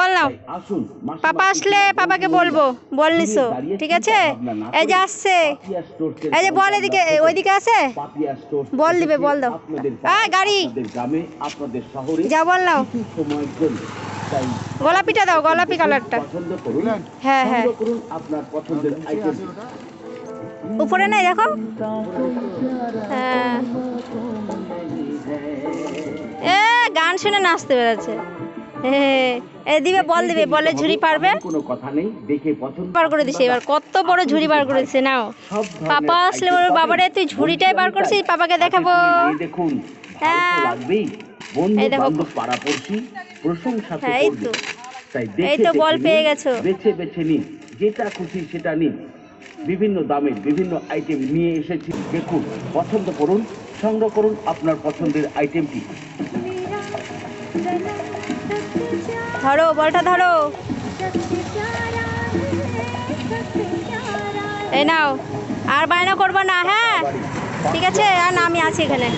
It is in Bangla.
বল নাও পাপা আসলে পাপাকে বলব বল নিছো ঠিক আছে? এই যে আসছে। এই যে বল এদিকে ওইদিকে আছে? বল দিবে, বল দাও। হ্যাঁ গাড়ি। যা বল নাও। গোলাপিটা দাও গোলাপি কালারটা হ্যাঁ, হ্যাঁ। আইটেম উপরে নাই দেখো। হ্যাঁ। এ গান শুনে নাচতে বেরোচ্ছে। এ দিবে বল দিবে বলে ঝুড়ি পারবে? কোনো কথা নেই দেখে পছন্দ বার করে দিছে এবার কত বড় ঝুড়ি বার করেছে নাও। পাপা আসলে ওর বাবারে তুই ঝুড়িটাই বার করছিস পাপাকে দেখাবো। দেখুন হ্যাঁ। লাগবেই। বন্ধু। বান্ধব পাড়াপড়শি প্রশংসা তো হ্যাঁ, এই তো। তাই এই তো বল পেয়ে গেছো। বেছে বেছে নিন যেটা খুশি সেটা নিন। বিভিন্ন দামের বিভিন্ন আইটেম নিয়ে এসেছি। দেখুন পছন্দ করুন সংগ্রহ করুন আপনার পছন্দের আইটেমটি। ধরো, বলটা ধরো। এই নাও, আর বায়না করব না হ্যাঁ? ঠিক আছে, আর না, আমি আছি এখানে।